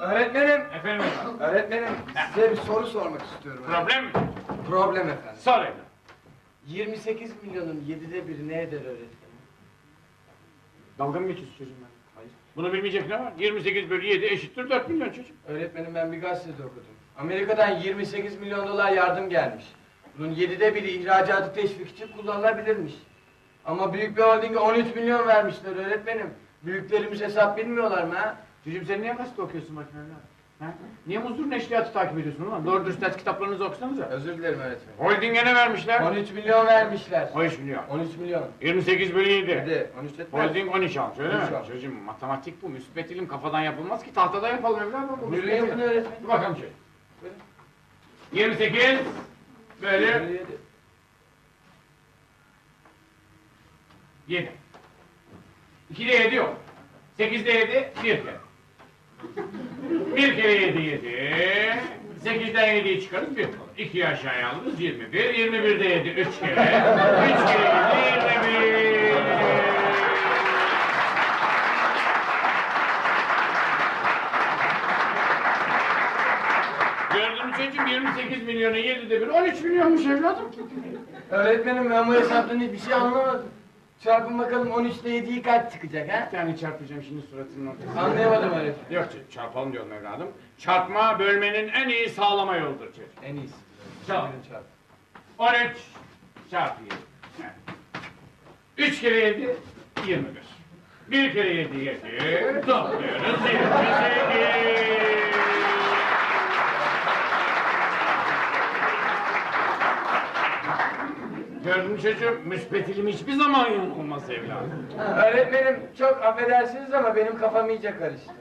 Öğretmenim, Efendim efendim. öğretmenim size bir soru sormak istiyorum. Problem mi? Problem efendim. Sor evladım. 28 milyonun 7'de biri ne eder öğretmenim? Dalga mı geçiyorsun çocuğum ben? Hayır. Bunu bilmeyecek ne var? 28 bölü 7 eşittir 4 milyon çocuk. Öğretmenim ben bir gazetede okudum. Amerika'dan 28 milyon dolar yardım gelmiş. Bunun 7'de biri ihracatı teşvik için kullanılabilirmiş. Ama büyük bir holdinge 13 milyon vermişler öğretmenim. Büyüklerimiz hesap bilmiyorlar mı ha? Çocuğum sen niye gazete okuyorsun? Ha? Niye muzdur neşriyatı takip ediyorsun ulan? Doğru dürüst ders kitaplarınızı okusanıza. Özür dilerim öğretmenim. Holding'e ne vermişler? 13 milyon vermişler. 13 milyon. 13 milyon. 28 bölü 7. Hadi 13 etmez. Holding 13 almış öyle 13 mi? almış. Çocuğum matematik bu. Müsbet ilim kafadan yapılmaz ki tahtada yapalım evladım. Bu müsbet ilim. Dur bakalım. Buyurun. 28 bölü 57. 7. 2'de 7 yok. 8'de 7 bir kere. Bir kere 7 7. 8'den 7'yi çıkarız bir kalır. 2'yi aşağıya alırız 21. 21'de 7 3 kere. 3 kere 7 21. Gördün mü çocuğum 28 milyonu 7'de bir 13 milyonmuş evladım. Öğretmenim ben bu hesaptan hiçbir şey anlamadım. Çarpın bakalım 13 ile 7'yi kaç çıkacak ha? Bir tane çarpacağım şimdi suratının ortasına. Anlayamadım öğretmenim. Yok ç- çarpalım diyorum evladım. Çarpma bölmenin en iyi sağlama yoludur çocuk. En iyisi. Çarp. Çarp. 13 çarpı 7. 3 kere 7 21. 1 kere 7 7. Topluyoruz 28. Gördün çocuğum? Müspet ilim hiçbir zaman yanılmaz evladım. Öğretmenim çok affedersiniz ama benim kafam iyice karıştı.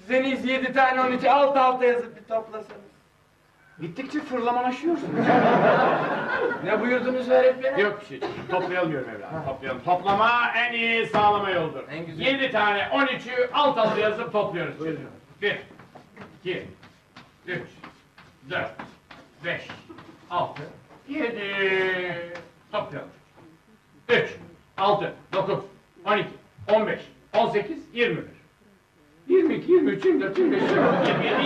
Siz en iyisi 7 tane 13'ü alt alta yazıp bir toplasanız. Gittikçe fırlamalaşıyorsun. Ne buyurdunuz öğretmenim? Yok bir şey. Toplayalım diyorum evladım. Toplayalım. Toplama en iyi sağlama yoldur. En güzel. 7 tane 13'ü alt alta yazıp topluyoruz. çocuğum. 1, 2, 3, 4, 5, 6, 7. Toplayalım. 3, 6, 9, 12, 15, 18, 21. 22, 23, 24, 25, 26, 27, 28.